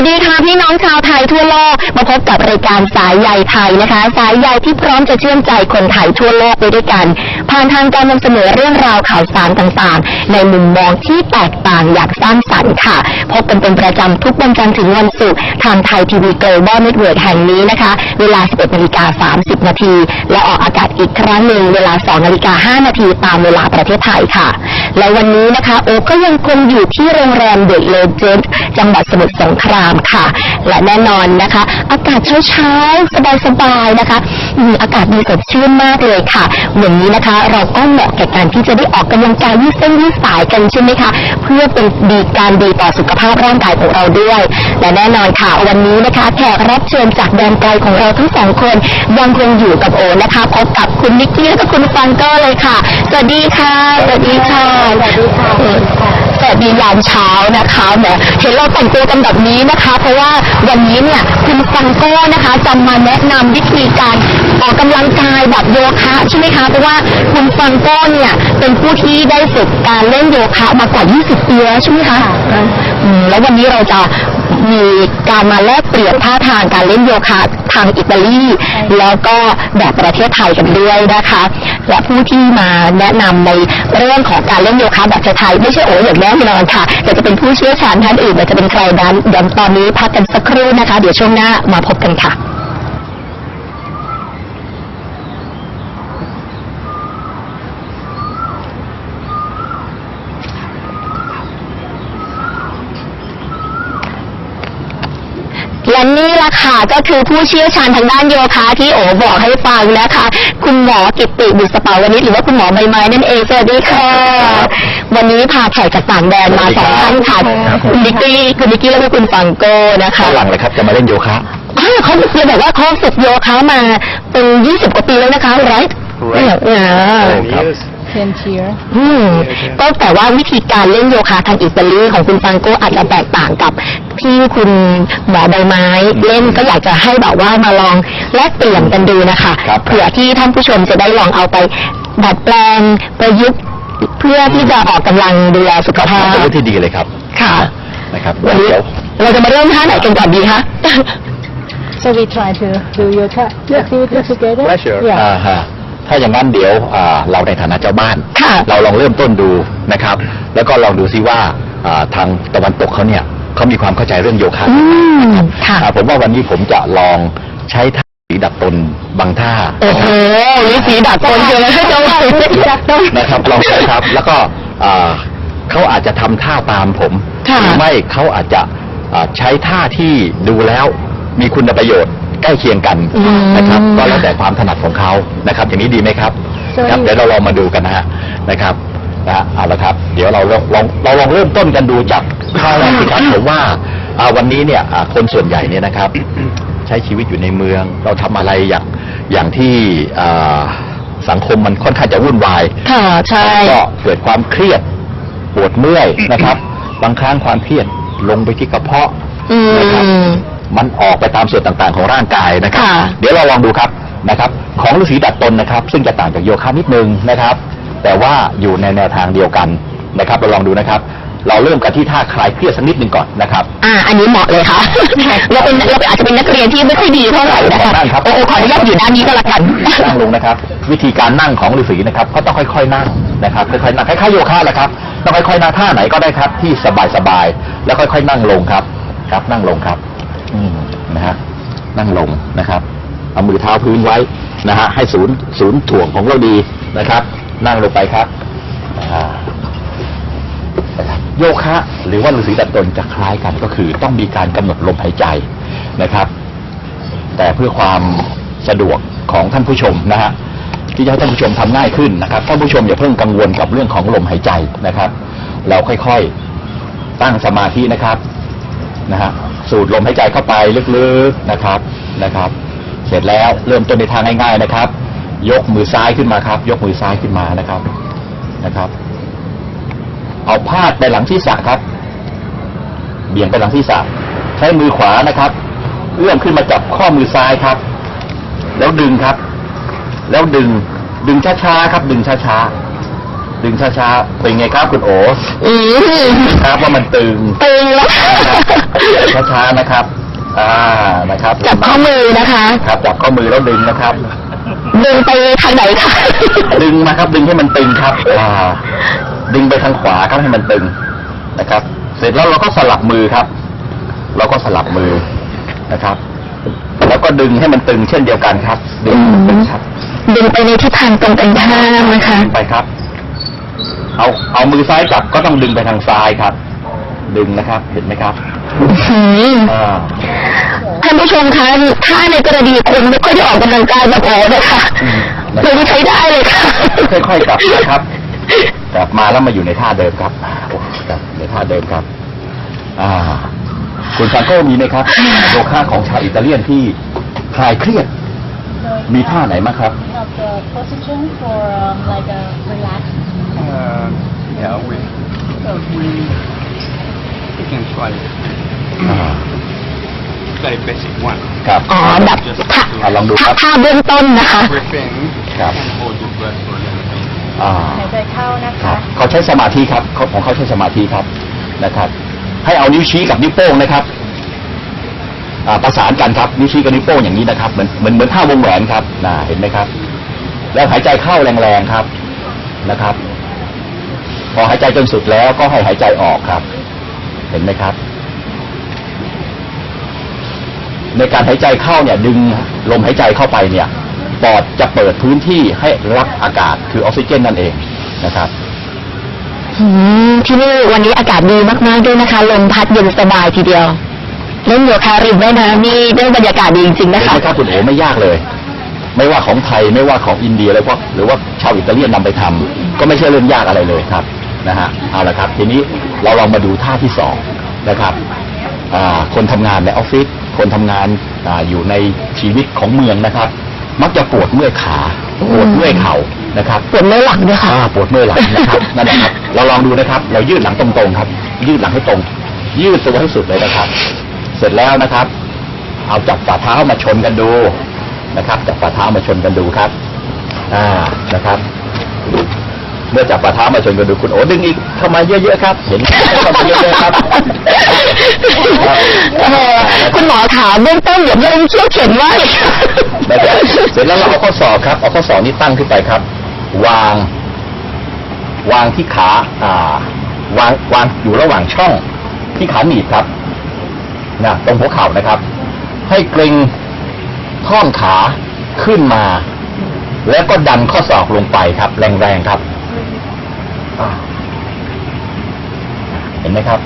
วัสดีค่ะพี่น้องชาวไทยทั่วโลก มาพบกับรายการสายใยไทยนะคะ สายใยที่พร้อมจะเชื่อมใจคนไทยทั่วโลกไปด้วยกัน ผ่านทางการนำเสนอเรื่องราวข่าวสารต่างๆ ในมุมมองที่แตกต่างอย่างสร้างสรรค์ค่ะ พบกันเป็นประจำทุกวันจันทร์ถึงวันศุกร์ทางไทยทีวีเกิลบอลเน็ตเวิร์กแห่งนี้นะคะ เวลา 11นาฬิกา30 นาที และออกอากาศอีกครั้งหนึ่งเวลา2นาฬิกา5นาทีตามเวลาประเทศไทยค่ะ และวันนี้นะคะโอก็ยังคงอยู่ที่โรงแรมเดอะเลเจนด์จังหวัดสมุทรสงครามค่ะ และแน่นอนนะคะ อากาศเช้าๆ สบายๆนะคะอืมอากาศดีสดชื่นมากเลยค่ะวันนี้นะคะ เราก็เหมาะแก่การที่จะได้ออกกำลังกายยืดเส้นยืดสายกันใช่ไหมคะเพื่อเป็นดีการดีต่อสุขภาพร่างกายของเราด้วย และแน่นอนค่ะ วันนี้นะคะแขกรับเชิญจากแดนไกลของเราทั้งสองคนยังคงอยู่กับโอนะคะพบกับคุณนิกกี้และก็คุณฟังเกอร์เลยค่ะสวัสดีค่ะสวัสดีค่ะสวัสดีค่ะ สวัสดียามเช้านะคะแหมเห็นเราแต่งตัวกันแบบนี้นะคะ เพราะว่าวันนี้เนี่ยคุณฟังโก้นะคะจะมาแนะนำวิธีการออกกำลังกายแบบโยคะใช่ไหมคะเพราะว่าคุณฟังโก้เนี่ยเป็นผู้ที่ได้ฝึกการเล่นโยคะมากว่า 20 ปีแล้วใช่ไหมคะอืมแล้ววันนี้เราจะมีการมาแลกเปลี่ยนท่าทางการเล่นโยคะทางอิตาลีแล้วก็แบบประเทศไทยกันด้วยนะคะ และผู้ที่มาแนะนำในเรื่องของการเล่นโยคะแบบไทยไม่ใช่โอ๋อย่างแน่นอนค่ะ แต่จะเป็นผู้เชี่ยวชาญท่านอื่นจะเป็นใครนั้นเดี๋ยวตอนนี้พักกันสักครู่นะคะ เดี๋ยวช่วงหน้ามาพบกันค่ะ และนี่ละค่ะก็คือผู้เชี่ยวชาญทางด้านโยคะที่โอบอกให้ฟังนะคะ คุณหมอกิตติบุษปาวนิชหรือว่าคุณหมอใบไม้นั่นเองสวัสดีค่ะ วันนี้พาแขกจากต่างแดนมาสองท่านค่ะครับคุณนิกกี้คุณนิกกี้แล้วก็คุณฟังโก้นะคะฝรั่งเลยครับจะมาเล่นโยคะ อ้าวเขาเลยบอกว่าเขาฝึกโยคะมาเป็นยี่สิบกว่าปีแล้วนะคะ right เนี่ยเนี่ยครับ Ten cheer. อืมก็แต่ว่าวิธีการเล่นโยคะทางอิตาลีของคุณฟังโก้อาจจะแตกต่างกับที่คุณหมอใบไม้เล่นก็อยากจะให้แบบว่ามาลองแลกเปลี่ยนกันดูนะคะครับเผื่อที่ท่านผู้ชมจะได้ลองเอาไปดัดแปลงประยุกต์เพื่อที่จะออกกำลังดูแลสุขภาพเป็นเรื่องที่ดีเลยครับค่ะ นะครับวันนี้เดี๋ยว เราจะมาเริ่มท่าไหนกันก่อนดีคะ So we try to do yoga activity together. Pleasure. Yeah. อ่าฮะ ถ้าอย่างนั้นเดี๋ยวอ่าเราในฐานะเจ้าบ้าน ค่ะ เราลองเริ่มต้นดูนะครับ แล้วก็ลองดูซิว่าอ่าทางตะวันตกเขาเนี่ยเขามีความเข้าใจเรื่องโยคะอืมค่ะ อ่าผมว่าวันนี้ผมจะลองใช้ท่าสีดัดตนบางท่า โอ้โหนี่สีดัดคนเดียวเลยจะว่าจักต้องนะครับลองใช้ครับ แล้วก็อ่าเขาอาจจะทำท่าตามผมค่ะหรือไม่เขาอาจจะอ่าใช้ท่าที่ดูแล้วมีคุณประโยชน์ ใกล้เคียงกันอืมนะครับ ก็แล้วแต่ความถนัดของเขานะครับ อย่างนี้ดีไหมครับใช่ครับเดี๋ยวเราลองมาดูกันนะฮะนะครับนะฮะเอาละครับ เดี๋ยวเราลองลองเราลองเริ่มต้นกันดูจากท่าแรกสิครับผมว่าอ่าวันนี้เนี่ยอ่าคนส่วนใหญ่เนี่ยนะครับ ใช้ชีวิตอยู่ในเมือง เราทำอะไรอย่างอย่างที่อ่าสังคมมันค่อนข้างจะวุ่นวายค่ะใช่ก็เกิดความเครียดปวดเมื่อยนะครับ บางครั้งความเครียดลงไปที่กระเพาะอืนะครับ มมันออกไปตามส่วนต่างๆ ของร่างกายนะครับ ค่ะ เดี๋ยวเราลองดูครับนะครับ ของฤาษีดัดตนนะครับ ซึ่งจะต่างจากโยคะนิดนึงนะครับ แต่ว่าอยู่ในแนวทางเดียวกันนะครับ เราลองดูนะครับ เราเริ่มกันที่ท่าคลายเครียดสักนิดหนึ่งก่อนนะครับ อ่า อันนี้เหมาะเลยค่ะ เราเป็นเราอาจจะเป็นนักเรียนที่ไม่ค่อยดีเท่าไหร่นะคะนั่งครับ โอ้โอ้ขออนุญาตอยู่ด้านนี้ก็แล้วกัน นั่งลงนะครับ วิธีการนั่งของฤาษีนะครับเขาต้องค่อยๆนั่งนะครับค่อยๆนั่งคล้ายๆโยคะแหละครับต้องค่อยๆนั่งท่าไหนก็ได้ครับที่สบายๆแล้วค่อยๆนั่งลงครับ ครับนั่งลงครับอืม นะฮะนั่งลงนะครับ เอามือเท้าพื้นไว้นะฮะให้ศูนย์ศูนย์ถ่วงของเราดีนะครับ นั่งลงไปครับโยคะหรือว่าฤาษีดัดตนจะคล้ายกันก็คือ ต้องมีการกำหนดลมหายใจนะครับ แต่เพื่อความสะดวกของท่านผู้ชมนะฮะที่จะให้ท่านผู้ชมทำง่ายขึ้นนะครับท่านผู้ชมอย่าเพิ่งกังวลกับเรื่องของลมหายใจนะครับ เราค่อยๆตั้งสมาธินะครับ นะฮะสูดลมหายใจเข้าไปลึกๆนะครับนะครับ เสร็จแล้วเริ่มต้นในทางง่ายๆนะครับ ยกมือซ้ายขึ้นมาครับ ยกมือซ้ายขึ้นมานะครับนะครับ เอาพาดไปหลังศีรษะครับ เบี่ยงไปหลังศีรษะใช้มือขวานะครับเอื้อมขึ้นมาจับข้อมือซ้ายครับ แล้วดึงครับ แล้วดึงดึงช้าๆครับ ดึงช้าๆ ดึงช้าๆเป็นไงครับคุณโออืมครับว่ามันตึงตึงแล้วช้าๆนะครับ อ่านะครับจับข้อมือนะคะ ครับจับข้อมือแล้วดึงนะครับ ดึงไปทางไหนคะดึงมาครับ ดึงให้มันตึงครับอ่าดึงไปทางขวาครับให้มันตึงนะครับ เสร็จแล้วเราก็สลับมือครับ เราก็สลับมือนะครับ แล้วก็ดึงให้มันตึงเช่นเดียวกันครับ ดึงให้มันตึงครับดึงไปในทิศทางตรงกันข้ามนะคะดึงไปครับ เอาเอามือซ้ายจับก็ต้องดึงไปทางซ้ายครับ ดึงนะครับ เห็นไหมครับอืมอ่าท่านผู้ชมคะถ้าในกรณีคนไม่ค่อยได้ออกกำลังกายแบบโอ้นะคะอืมดึงใช้ได้เลยค่ะ ค่อยๆกลับนะครับ กลับมาแล้วมาอยู่ในท่าเดิมครับโอ้กลับในท่าเดิมครับ อ่า คุณซังโก้มีไหมครับโยคะของชาวอิตาเลียนที่คลายเครียด มีท่าไหนบ้างครับ Have the position for um, like a relax. Uh, yeah, we, uh, we, we can try อ่า very basic one. ครับอ๋อแบบท่าอะลองดูครับท่าเบื้องต้นนะคะ Breathing ครับ and hold your breath for a little bit. อ่าหายใจเข้านะครัคะ บเขาใช้สมาธิครับเขาของเขาใช้สมาธิครับนะครับ ให้เอานิ้วชี้กับนิ้วโป้งนะครับอ่าประสานกันครับนิ้วชี้กับนิ้วโป้งอย่างนี้นะครับเหมือนเหมือนเหมือนท่าวงแหวนครับน่าเห็นไหมครับ แล้วหายใจเข้าแรงๆครับนะครับพ อหายใจจนสุดแล้วก็ให้หายใจออกครับ เห็นไหมครับ ในการหายใจเข้าเนี่ย ดึงลมหายใจเข้าไปเนี่ยปอดจะเปิดพื้นที่ให้รับอากาศคือออกซิเจนนั่นเองนะครับอืมที่นี่วันนี้อากาศดีมากๆด้วยนะคะ ลมพัดเย็นสบายทีเดียวเล่นโยคะริมแม่น้ำนี่เรื่องบรรยากาศดีจริงๆเห็นะนคะไหมครับคุณโอไม่ยากเลย ไม่ว่าของไทยไม่ว่าของอินเดียเลยเพราะหรือว่าชาวอิตาเลียนนำไปทำก็ไม่ใช่เรื่องยากอะไรเลยครับ นะฮะเอาละครับทีนี้เราลองมาดูท่าที่สองนะครับอ่าคนทำงานในออฟฟิศคนทำงานอาอยู่ในชีวิตของเมืองนะครับ มักจะปวดเมื่อยขาปวดเมื่อยเข่านะครับปวดเมื่อยหลังด้วยค่ะอ่าปวดเมื่อยหลังนะครับนั่นแหละครับ เราลองดูนะครับ เรายืดหลังตรงๆครับ ยืดหลังให้ตรง ยืดตัวให้สุดเลยนะครับ เสร็จแล้วนะครับ เอาจับฝ่าเท้ามาชนกันดูนะครับจับฝ่าเท้ามาชนกันดูครับอ่านะครับ เมื่อจับฝ่าเท้ามาชนกันดูคุณโอ้ดึงอีกเข้ามาเยอะๆครับ เห็นไหมเข้ามาเยอะๆครับ เออคุณหมอขาเบื้องต้นอย่าเพิ่งเชี่ยวเข็นว่าเลยค่ะนะครับเสร็จแล้วเราเอาข้อศอกครับเอาข้อศอกนี้ตั้งขึ้นไปครับ วาง วางที่ขาอ่าวางวางอยู่ระหว่างช่องที่ขาหนีบครับนะตรงหัวเข่านะครับ ให้เกรงท่อนขาขึ้นมา แล้วก็ดันข้อศอกลงไปครับ แรงๆครับอ่า เห็นไหมครับ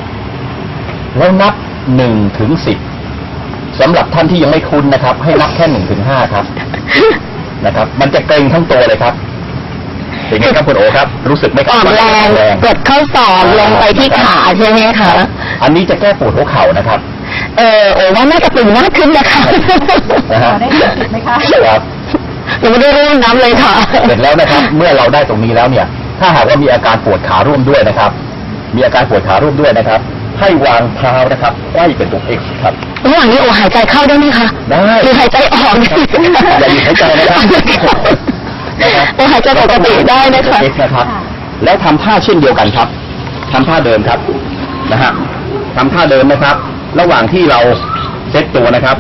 แล้วนับหนึ่งถึงสิบสำหรับท่านที่ยังไม่คุ้นนะครับ ให้นับแค่หนึ่งถึงห้าครับ นะครับ มันจะเกรงทั้งตัวเลยครับเป็นไงครับคุณโอครับ รู้สึกไหมครัอ่บอนแรงแรงกดเข้าศอกลงไปที่ขาใช่ไหมคะอันนี้จะแก้ปวดหัวเข่านะครับ เออโอ้ว่าน่าจะตึงมากขึ้นนะคะนะฮะได้สิบไหมคะครับยังไม่ได้เริ่มน้ำเลยค่ะ เสร็จแล้วนะครับ เมื่อเราได้ตรงนี้แล้วเนี่ย ถ้าหากว่ามีอาการปวดขาร่วมด้วยนะครับ มีอาการปวดขาร่วมด้วยนะครับ ให้วางเท้านะครับไขว้เป็นตัว X ครับระหว่างนี้โอหายใจเข้าได้ไหมคะได้หรือหายใจออกอย่าหยุดหายใจนะครับนะครับโอหายใจปกติได้นะคะเอ็กซ์นะครับ แล้วทำท่าเช่นเดียวกันครับทำท่าเดิมครับนะฮะทำท่าเดิมนะครับ ระหว่างที่เราเซตตัวนะครับ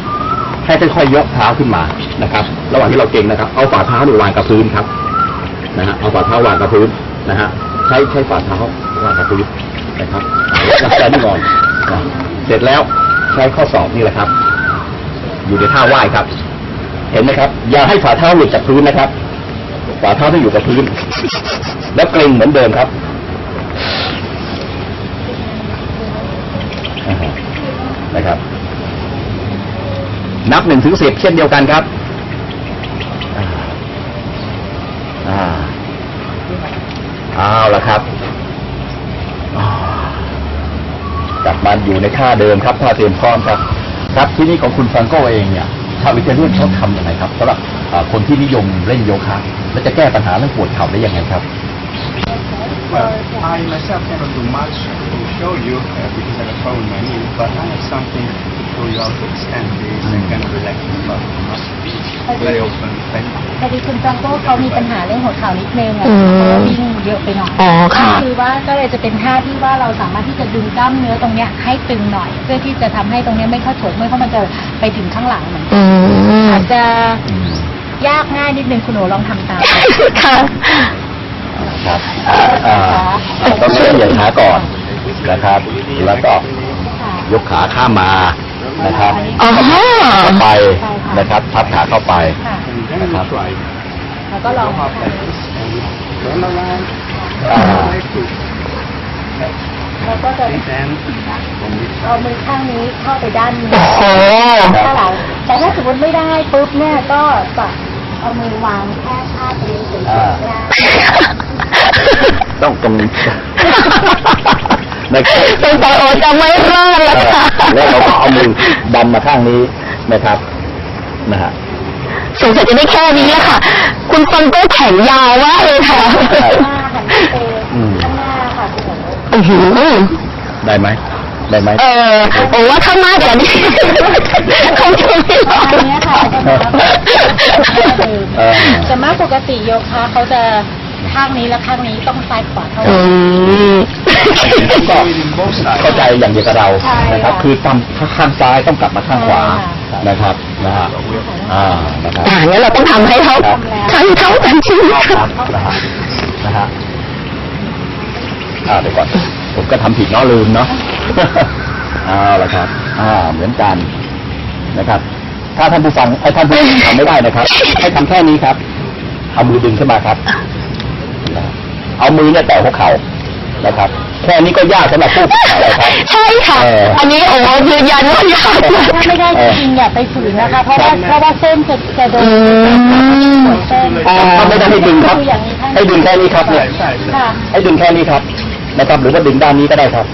ให้ค่อยๆยกเท้าขึ้นมานะครับ ระหว่างที่เราเก่งนะครับ เอาฝ่าเท้าเนี่ยวางกับพื้นครับนะฮะเอาฝ่าเท้าวางกับพื้น นะฮะใช้ใช้ฝ่าเท้าวางกับพื้นนะครับหลังใจนี่ก่อนนะเสร็จแล้วใช้ข้อศอกนี่แหละครับ อยู่ในท่าไหว้ครับ เห็นไหมครับ อย่าให้ฝ่าเท้าหลุดจากพื้นนะครับฝ่าเท้าต้องอยู่กับพื้น แล้วเกรงเหมือนเดิมครับนะครับ นับหนึ่งถึงสิบเช่นเดียวกันครับ อ่า เอาละครับกลับมาอยู่ในท่าเดิมครับท่าเตรียมพร้อมครับ ครับที่นี่ของคุณฟังโก้เองเนี่ยชาวอิตาเลียนเขาทำยังไงครับสำหรับคนที่นิยมเล่นโยคะและจะแก้ปัญหาเรื่องปวดเข่าได้ยังไงครับ Well, I myself cannot do much to show you uh, because I have a problem with my knee, but I have something to show you how to extend this and kind of relax the muscle. Very open. Thank you. พอดีคุณจังโก้เขามีปัญหาเรื่องหัวเข่านิดนึงอะอืม เขาวิ่งเยอะไปหน่อยอ๋อค่ะก็คือว่าก็เลยจะเป็นท่าที่ว่าเราสามารถที่จะดึงกล้ามเนื้อตรงเนี้ยให้ตึงหน่อย เพื่อที่จะทำให้ตรงเนี้ยไม่เข้าฉกไม่เพราะมันจะไปถึงข้างหลังเหมือนกันอืม อาจจะยากง่ายนิดนึงคุณโอลองทำตามค่ะ ครับอ่าต้องเริ่มเหยียดขาก่อนนะครับ แล้วก็ค่ะยกขาข้ามมานะครับอ๋อเข้าไป นะครับ ทับขาเข้าไปค่ะ And then you try. แล้วก็ลอง Half like this. And you turn around. อ่า Like this. แล้วก็จะ And then from this เอามือข้างนี้เข้าไปด้านนี้โอ้โห ข้างหลังแต่ถ้าสมมติไม่ได้ปุ๊บเนี่ยก็จะเอามือวางแค่ท่าตรงนี้เฉยอ่าๆได้ต้องตรงนี้นะครับ สงสัยโอจะไม่รอดแล้วค่ะ แล้วเราก็เอามือดันมาข้างนี้นะครับ นะฮะสงสัยจะได้แค่นี้แหละค่ะ คุณฟังก็แข็งยาวมากเลยค่ะใช่หน้าหันไปอืมข้างหน้าค่ะคุณโอ๋อื้อหือได้ไหมได้ไหมเออโอ้ว่าถ้ามากกว่านี้คงจะไม่รอดอันเนี้ยค่ะจะมาเออจะมากปกติโยคะเขาจะข้างนี้และข้างนี้ต้องซ้ายขวาเท่าอืนั้นมก็ do it in both sides. เข้าใจอย่างเดียวกับเราใช่นะครับค่ะคือทำข้างซ้ายต้องกลับมาข้างขวาใช่ค่ะ นะครับนะฮะอ่านะครับอ่างั้นเราต้องทำให้เท่าครับทั้งเท่ากันใช่ไหมคคะรับนะฮะนะฮะอ่าเดี๋ยวก่อนผมก็ทำผิดเนาะลืมเนาะเอาละครับ อ่า เหมือนกันนะครับ ถ้าท่านผู้ฟังไอ้ยท่านผู้ฟังทำไม่ได้นะครับ ให้ทำแค่นี้ครับ เอามือดึงขึ้นมาครับนะเอามือเนี่ยแตะหัวเข่า นะครับ แค่นี้ก็ยากสำหรับผู้ฝึกหัดแล้วครับ ใช่ค่ะ เอออัอันนี้โอ้ยืนยันว่ายากมากถ้าไม่ได้จริงๆอย่าไปฝืนนะคะ เพราะว่าเพราะว่าเส้นจะจะโดนอืม เส้นอ๋อไม่ได้ให้ดึงครับออย่างนี้ท่านให้ดึงแค่นี้ครับเนี่ย Side, side, side. ค่ะ ให้ดึงแค่นี้ครับนะครับ หรือว่าดึงด้านนี้ก็ได้ครับ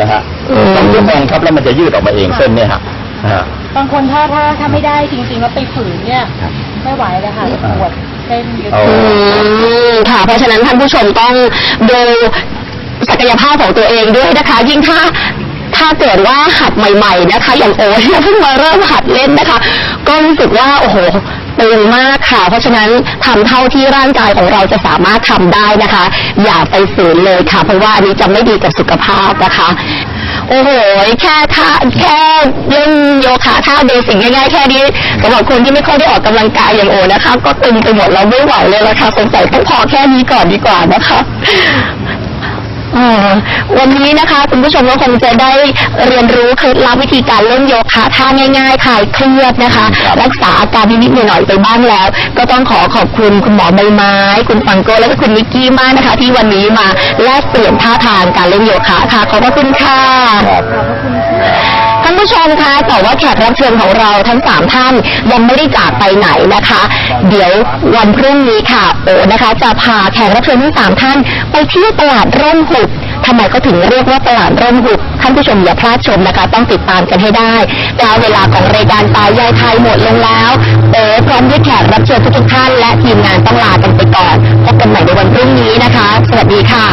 นะฮะอืม ต้องดึงแรงครับแล้วมันจะยืดออกมาเองเส้นเนี่ยฮะนะฮะ บางคนถ้าถ้าถ้าไม่ได้จริงๆแล้วไปฝืนเนี่ย ครับไม่ไหวเลยค่ะปวดเส้นเยอะเอา อืมค่ะ เพราะฉะนั้นท่านผู้ชมต้องดู ศักยภาพของตัวเองด้วยนะคะ ยิ่งถ้าถ้าเกิดว่าหัดใหม่ ๆ นะคะ อย่างโอ๊ตเนี่ยเพิ่งมาเริ่มหัดเล่นนะคะ ก็รู้สึกว่าโอ้โหตึงมากค่ะ เพราะฉะนั้นทำเท่าที่ร่างกายของเราจะสามารถทำได้นะคะ อย่าไปฝืนเลยค่ะ เพราะว่าอันนี้จะไม่ดีกับสุขภาพนะคะ โอ้โห แค่ท่าแค่เล่นโยคะท่าเบสิกง่ายๆแค่นี้สำหรับคนที่ไม่ค่อยได้ออกกำลังกายอย่างโอนะคะ ก็ตึงไปหมดเราไม่ไหวเลยละค่ะสงสัยต้องพอแค่นี้ก่อนดีกว่านะคะ วันนี้นะคะคุณผู้ชมก็คงจะได้เรียนรู้เคล็ดลับวิธีการเล่นโยคะท่าง่ายๆคลายเครียดนะคะครับรักษาอาการนิดๆหน่อยๆไปบ้างแล้ว ก็ต้องขอขอบคุณคุณหมอใบไม้ คุณฟังโกและก็คุณนิกกี้มากนะคะ ที่วันนี้มาแลกเปลี่ยนท่าทางการเล่นโยคะค่ะขอบพระคุณค่ะครับ ท่านผู้ชมคะแต่ว่าแขกรับเชิญของเราทั้งสามท่านยังไม่ได้จากไปไหนนะคะ เดี๋ยววันพรุ่งนี้ค่ะโอนะคะ จะพาแขกรับเชิญทั้งสามท่าน ไปเที่ยวตลาดร่มหุบทำไมเขาถึงเรียกว่าตลาดร่มหุบท่านผู้ชมอย่าพลาดชมนะคะ ต้องติดตามกันให้ได้แล้วเวลาของรายการตายยายไทยหมดลงแล้วโอพร้อมด้วยแขกรับเชิญทุกท่านและทีมงานต้องลากันไปก่อนพบกันใหม่ในวันพรุ่งนี้นะคะ สวัสดีค่ะ